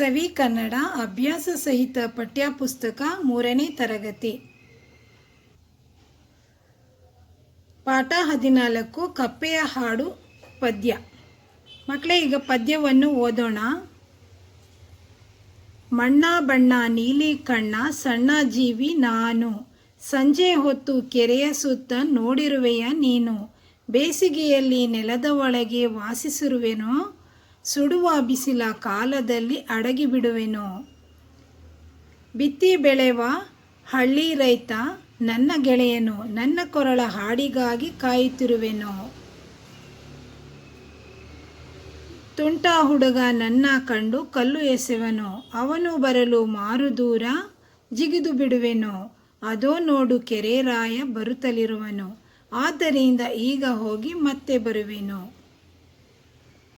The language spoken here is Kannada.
ಸವಿ ಕನ್ನಡ ಅಭ್ಯಾಸ ಸಹಿತ ಪಠ್ಯಪುಸ್ತಕ ಮೂರನೇ ತರಗತಿ. ಪಾಠ ಹದಿನಾಲ್ಕು, ಕಪ್ಪೆಯ ಹಾಡು, ಪದ್ಯ. ಮಕ್ಕಳೇ, ಈಗ ಪದ್ಯವನ್ನು ಓದೋಣ. ಮಣ್ಣ ಬಣ್ಣ, ನೀಲಿ ಕಣ್ಣ, ಸಣ್ಣ ಜೀವಿ ನಾನು. ಸಂಜೆ ಹೊತ್ತು ಕೆರೆಯ ಸುತ್ತ ನೋಡಿರುವೆಯ ನೀನು. ಬೇಸಿಗೆಯಲ್ಲಿ ನೆಲದ ಒಳಗೆ ವಾಸಿಸಿರುವೆನೋ? ಸುಡುವ ಬಿಸಿಲ ಕಾಲದಲ್ಲಿ ಅಡಗಿ ಬಿಡುವೆನು. ಬಿತ್ತಿ ಬೆಳೆವ ಹಳ್ಳಿ ರೈತ ನನ್ನ ಗೆಳೆಯನು, ನನ್ನ ಕೊರಳ ಹಾಡಿಗಾಗಿ ಕಾಯುತ್ತಿರುವೆನು. ತುಂಟ ಹುಡುಗ ನನ್ನ ಕಂಡು ಕಲ್ಲು ಎಸೆವನು, ಅವನು ಬರಲು ಮಾರು ದೂರ ಜಿಗಿದು ಬಿಡುವೆನು. ಅದೋ ನೋಡು ಕೆರೆ ರಾಯ ಬರುತ್ತಲಿರುವನು, ಆದ್ದರಿಂದ ಈಗ ಹೋಗಿ ಮತ್ತೆ ಬರುವೆನು.